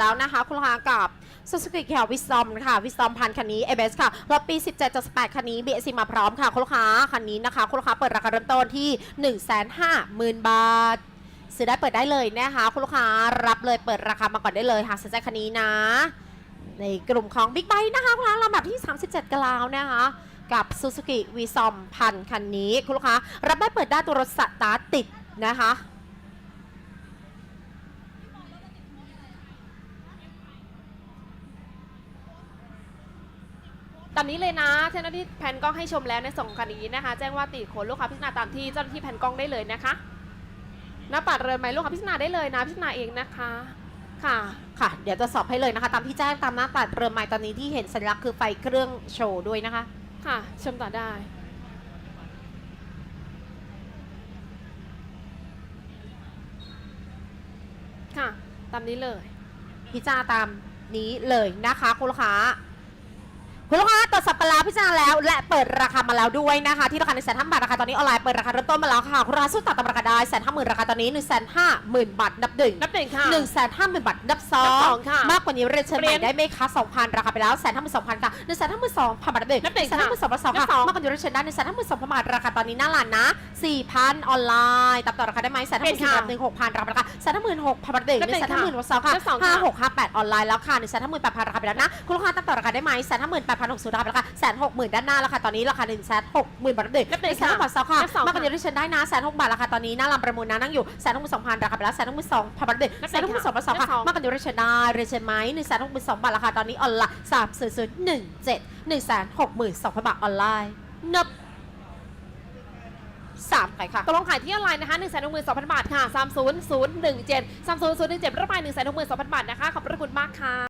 แล้วนะคะ คุณลูกค้ากับ Suzuki k i a v i s t o m ค่ะ v i s t o m พันคันนี้ ABS ค่ะรถปี 17.8คันนี้ BSC มาพร้อมค่ะ คุณลูกค้าคันนี้นะคะคุณลูกค้าเปิดราคาเริ่มต้นที่ 150,000 บาท ซื้อได้เปิดได้เลยนะคะ คุณลูกค้ารับเลยเปิดราคามาก่อนได้เลยหากสนใจคันนี้นะ ในกลุ่มของ Big b i t e นะคะคุณลูกค้าลำดับที่ 37กันแล้วนะคะกับ Suzuki v i s o m พันคันนี้ คุณลูกค้า รับได้เปิดได้ตัวรถสตาร์ทติดนะคะ ตามนี้เลยนะเจ้าหน้าที่แผนกล้องให้ชมแล้วในส่งคันนี้นะคะ แจ้งว่าติดขนลูกค้าพิจารณาตามที่เจ้าหน้าที่แผนกล้องได้เลยนะคะหน้าปัดเรือนไหมลูกค้าพิจารณาได้เลยนะพิจารณาเองนะคะค่ะค่ะ เดี๋ยวจะสอบให้เลยนะคะ ตามที่แจ้งตามหน้าตัดเรือไม้ตอนนี้ที่เห็นสัญลักษณ์คือไฟเครื่องโชว์ด้วยนะคะ ค่ะ ชมต่อได้ค่ะ ตามนี้เลย พิจารณาตามนี้เลยนะคะคุณลูกค้า แล้วพิจารณาแล้วและเปิดราคามาแล้วด้วยนะคะ ที่ราคาในแสนห้าบาทราคาตอนนี้ออนไลน์เปิดราคาเริ่มต้นมาแล้วค่ะคุณลูกค้าสู้ตัดตามราคาได้แสนห้าหมื่นราคาตอนนี้หนึ่งแสนห้าหมื่นบาทนับหนึ่งนับหนึ่งค่ะหนึ่งแสนห้าหมื่นบาทนับสอนับสงองค่ะมากกว่านี้เรียนเชิญใหเรีม่ยนได้ไหมคะสองพันราคาไปแล้วแสนห้าหมื่นสองพันค่ะหนึ่งแสนห้าหมื่นสองพันบาทนับหนึ่งนับหนึ่งแสนห้าหมื่นสองพันสองนัค่ะบสอง มากกว่านี้เรียนเชิญได้หนึ่งแสนห้าหมื่นสองพันบาทราคาตอนนี้หน้าร้านนะ สี่พันออนไลน์ตัดต่อราคาได้ไหมแสนห้าหมื่นสี่พันหนึ่งหกพันราคาแสนห้าหมื่นหกพันบาทหนึ่งหนึ่งแสนห้าหมื่นสองค่ะนับสองค่ะห้าหกห้าแปดออนไลน์แล้วค่ะหนึ่งแสนห้าหมื่นแปดพันราคาไปแล้วนะคุณลูกค้าตัดต่อราคาได้ไหมแสนห้าหมื่นแปดพันหกสิบราคาไปแล้วค่ะแสนหกหมื่นด้านหน้าราคาตอนนี้ราคาหนึ่งแสนหกหมื่นบาทหนึ่งนับหนึ่งแสนหกบาทสองค่ะนับสองมากกว่าค่ะนี้เรียนเชิญได้นะแสนหกบาทราคาตอนนี้หน้าลำประมูลนะนั่งอยู่แสนหกหมื่นสองพันราคาไปแล้วแสนหกหมื่นสองพันบาทหนึ่งนับแสนหกหมื่นสองพันสองนัค่ะบสองมากกว่านี้เรียนเชิญได้เรียนเชิญไหมหนึ่งแสนหกหมื่นสองบาทราคาตอนนี้ออนไลน์สามศูนย์ศูนย์หนึ่งเจ็ดหนึ่งแสนหกหมื่นสองพันบาทออนไลน์นับ สามไปค่ะตกลงขายที่ออนไลน์นะคะ1 6 2 0 0 0 บาทค่ะ 30017 30017ระบาย1 6 2 0 0 0 บาทนะคะ ขอบพระคุณมากค่ะ